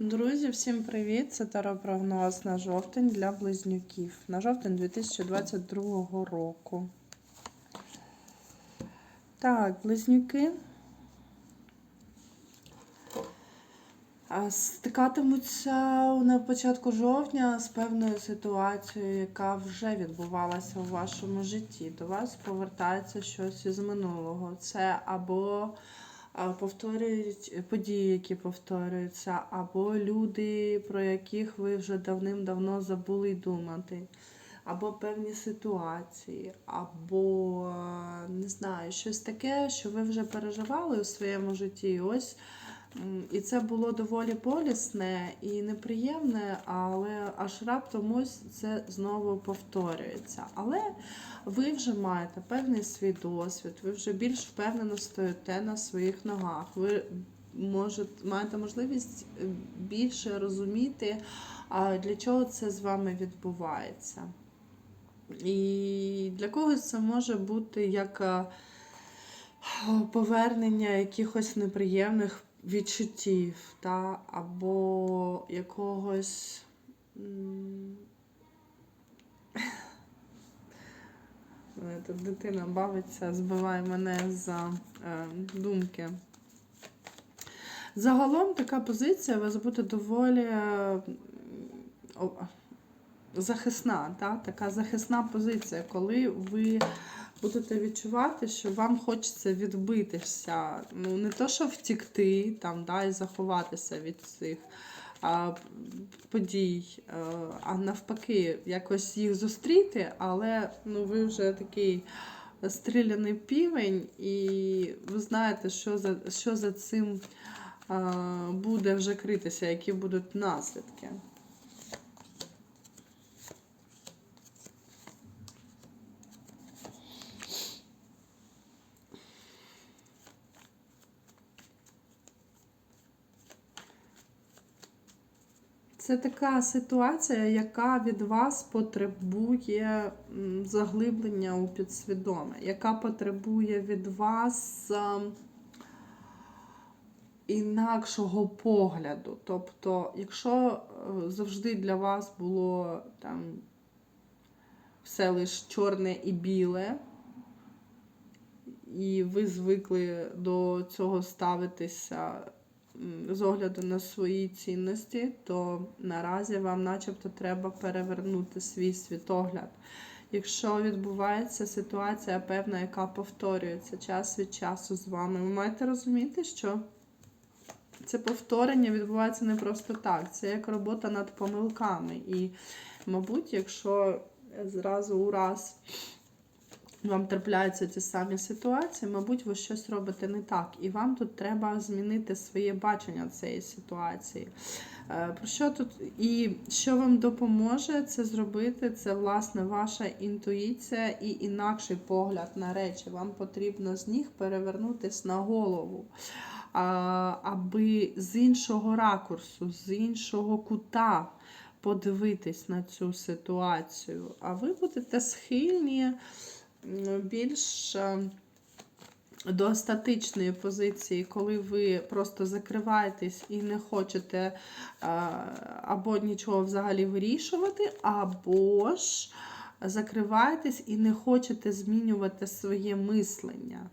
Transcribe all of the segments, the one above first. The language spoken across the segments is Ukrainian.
Друзі, всім привіт! Це таропрогноз на жовтень для близнюків. На жовтень 2022 року. Так, близнюки стикатимуться на початку жовтня з певною ситуацією, яка вже відбувалася у вашому житті. До вас повертається щось із минулого. Це або повторюють події, які повторюються, або люди, про яких ви вже давним-давно забули думати, або певні ситуації, або не знаю, щось таке, що ви вже переживали у своєму житті. І ось і це було доволі болісне і неприємне, але аж раптом ось це знову повторюється. Але ви вже маєте певний свій досвід, ви вже більш впевнено стоїте на своїх ногах. Ви можете, маєте можливість е, більше розуміти, для чого це з вами відбувається. І для когось це може бути як повернення якихось неприємних відчуттів, та, або якогось. Тут дитина бавиться, збиває мене за е, думки. Загалом така позиція у вас буде доволі е, захисна, та? така захисна позиція, коли ви будете відчувати, що вам хочеться відбитися. Ну, не то, що втікти там, да, і заховатися від цих а, подій, е, а навпаки, якось їх зустріти, але ну, ви вже такий стріляний півень, і ви знаєте, що за, що за цим буде вже критися, які будуть наслідки. Це така ситуація, яка від вас потребує заглиблення у підсвідоме, яка потребує від вас ем, інакшого погляду. Тобто, якщо е, завжди для вас було там все лише чорне і біле, і ви звикли до цього ставитися з огляду на свої цінності, то наразі вам начебто треба перевернути свій світогляд. Якщо відбувається ситуація певна, яка повторюється час від часу з вами, ви маєте розуміти, що це повторення відбувається не просто так, це як робота над помилками. І, мабуть, якщо зразу у раз вам трапляються ті самі ситуації, мабуть, ви щось робите не так. І вам тут треба змінити своє бачення цієї ситуації. Е, Про що тут і що вам допоможе це зробити? Це власне ваша інтуїція і інакший погляд на речі. Вам потрібно з них перевернутись на голову. Аби з іншого ракурсу, з іншого кута подивитись на цю ситуацію. А ви будете схильні більш е, до статичної позиції, коли ви просто закриваєтесь і не хочете е, або нічого взагалі вирішувати, або ж закриваєтесь і не хочете змінювати своє мислення.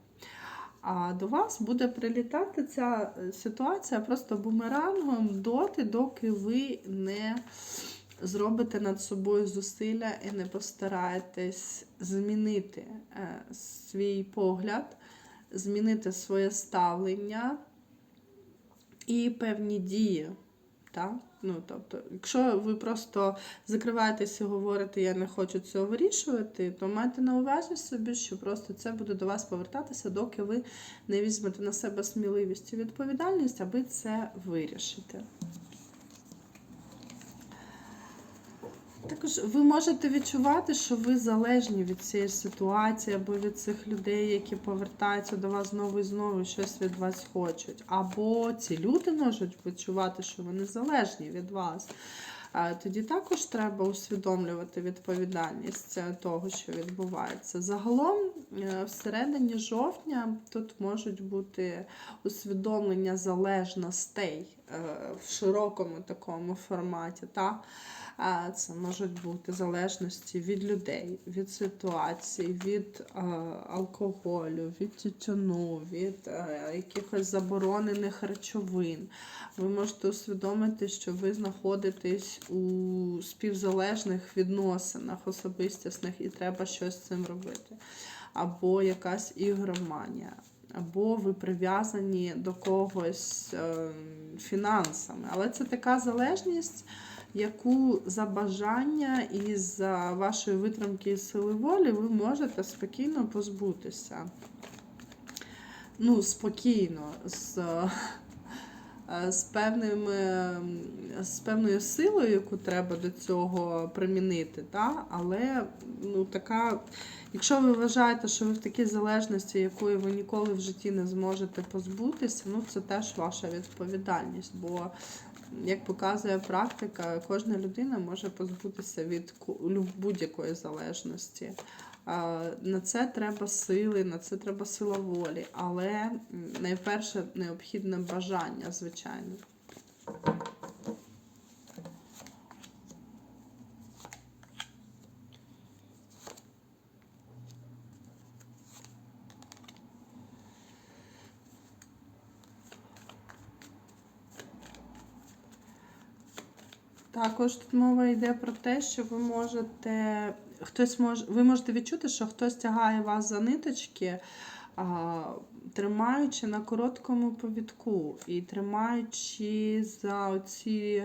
А до вас буде прилітати ця ситуація просто бумерангом доти, доки ви не зробите над собою зусилля і не постараєтесь змінити е, свій погляд, змінити своє ставлення і певні дії. Так? Ну, тобто, якщо ви просто закриваєтесь і говорите, я не хочу цього вирішувати, то майте на увазі собі, що просто це буде до вас повертатися, доки ви не візьмете на себе сміливість і відповідальність, аби це вирішити. Також ви можете відчувати, що ви залежні від цієї ситуації, або від цих людей, які повертаються до вас знову і знову, щось від вас хочуть. Або ці люди можуть відчувати, що вони залежні від вас. Тоді також треба усвідомлювати відповідальність е, того, що відбувається. Загалом, е, всередині жовтня тут можуть бути усвідомлення залежностей е, в широкому такому форматі. Та? Це можуть бути залежності від людей, від ситуацій, від е, алкоголю, від тютюну, від е, якихось заборонених речовин. Ви можете усвідомити, що ви знаходитесь у співзалежних відносинах особистісних і треба щось з цим робити. Або якась ігроманія. Або ви прив'язані до когось е, фінансами. Але це така залежність, яку за бажання і за вашої витримки і сили волі ви можете спокійно позбутися. Ну, спокійно, з, з, певними, з певною силою, яку треба до цього примінити. Та? Але ну, така, якщо ви вважаєте, що ви в такій залежності, якої ви ніколи в житті не зможете позбутися, ну це теж ваша відповідальність. Бо як показує практика, кожна людина може позбутися від будь-якої залежності. На це треба сили, на це треба сила волі, але найперше необхідне бажання, звичайно. Також тут мова йде про те, що ви можете хтось може, ви можете відчути, що хтось тягає вас за ниточки, а, тримаючи на короткому повідку і тримаючи за оці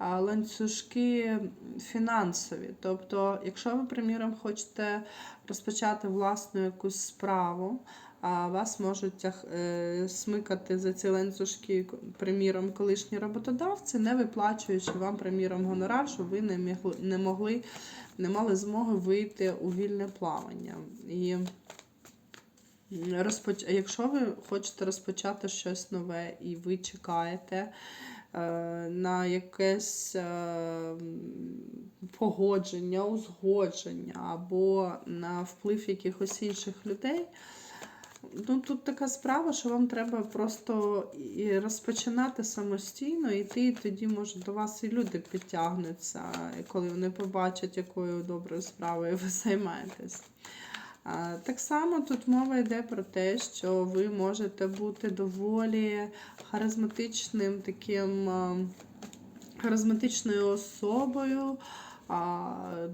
ланцюжки фінансові. Тобто, якщо ви, приміром, хочете розпочати власну якусь справу, а вас можуть е, смикати за ці ланцюжки, приміром, колишні роботодавці, не виплачуючи вам, приміром, гонорар, щоб ви не, мігли, не могли, не мали змоги вийти у вільне плавання. І розпоч... Якщо ви хочете розпочати щось нове і ви чекаєте, е, на якесь е, погодження, узгодження або на вплив якихось інших людей, Ну, Тут така справа, що вам треба просто розпочинати самостійно, і тоді, може, до вас і люди підтягнуться, коли вони побачать, якою доброю справою ви займаєтесь. Так само тут мова йде про те, що ви можете бути доволі харизматичним таким харизматичною особою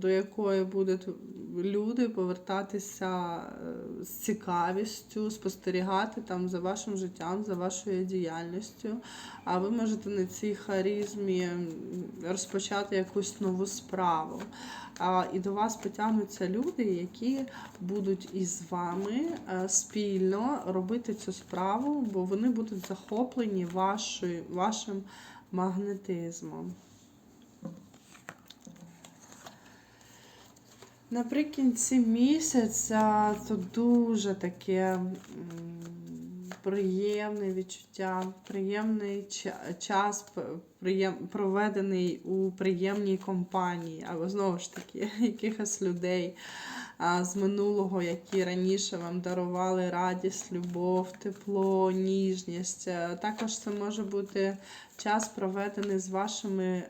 до якої будуть люди повертатися е, з цікавістю, спостерігати там за вашим життям, за вашою діяльністю. А ви можете на цій харизмі розпочати якусь нову справу. І до вас потягнуться люди, які будуть із вами е, спільно робити цю справу, бо вони будуть захоплені вашим магнетизмом. Наприкінці місяця то дуже таке приємне відчуття, приємний час проведений у приємній компанії, або знову ж таки, якихось людей з минулого, які раніше вам дарували радість, любов, тепло, ніжність. Е, також це може бути час проведений з вашими е,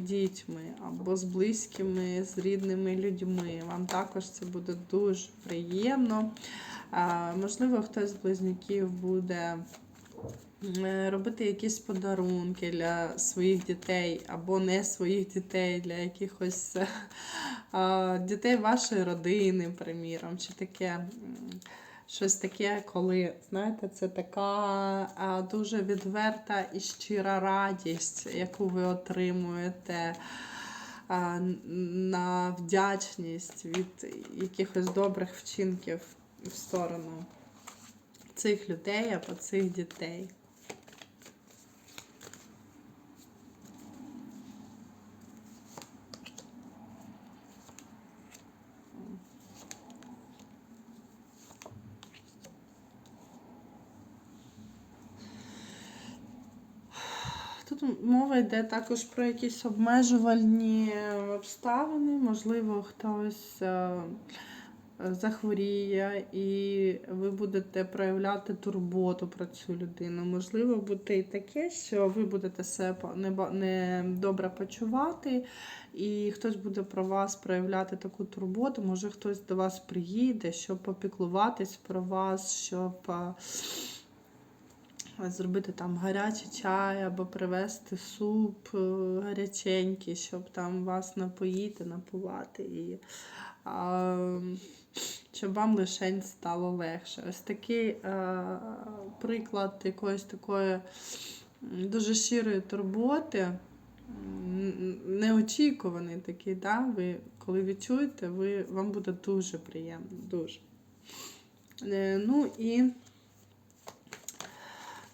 дітьми або з близькими, з рідними людьми. Вам також це буде дуже приємно. Е, можливо, хтось з близнюків буде. Робити якісь подарунки для своїх дітей або не своїх дітей, для якихось дітей вашої родини, приміром, чи таке щось таке, коли, знаєте, це така дуже відверта і щира радість, яку ви отримуєте на вдячність від якихось добрих вчинків в сторону цих людей або цих дітей. Тут мова йде також про якісь обмежувальні обставини. Можливо, хтось е, захворіє, і ви будете проявляти турботу про цю людину. Можливо, буде і таке, що ви будете себе не, добре почувати, і хтось буде про вас проявляти таку турботу. Може, хтось до вас приїде, щоб попіклуватись про вас, щоб. Зробити там гарячий чай або привезти суп е, гаряченький, щоб там вас напоїти, напувати і а, щоб вам лишень стало легше. Ось такий е, приклад якоїсь такої дуже щирої турботи. Неочікуваний такий, да? ви коли відчуєте, ви, вам буде дуже приємно. Дуже. Е, Ну і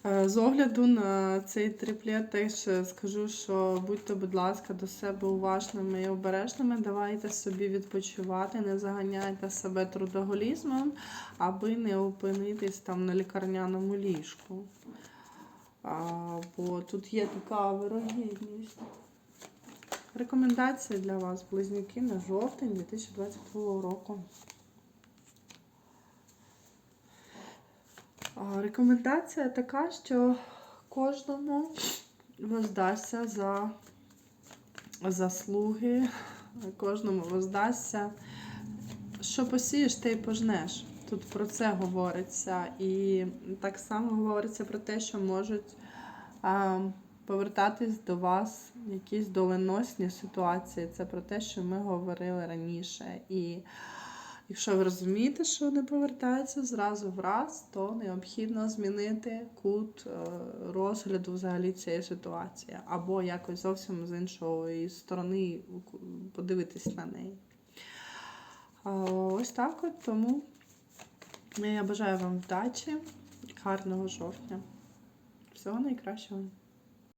З огляду на цей триплет теж е, скажу, що будьте, будь ласка, до себе уважними і обережними. Давайте собі відпочивати, не заганяйте себе трудоголізмом, аби не опинитись там на лікарняному ліжку. А, бо тут є така вирогідність. Рекомендації для вас, близнюки на жовтень 2022 року. Рекомендація така, що кожному воздасться за заслуги, кожному воздасться, що посієш, те й пожнеш. Тут про це говориться. І так само говориться про те, що можуть а, повертатись до вас якісь доленосні ситуації. Це про те, що ми говорили раніше. І Якщо ви розумієте, що не повертається зразу в раз, то необхідно змінити кут е, розгляду взагалі цієї ситуації, або якось зовсім з іншої сторони подивитись на неї. Ось так от тому я бажаю вам вдачі, гарного жовтня. Всього найкращого.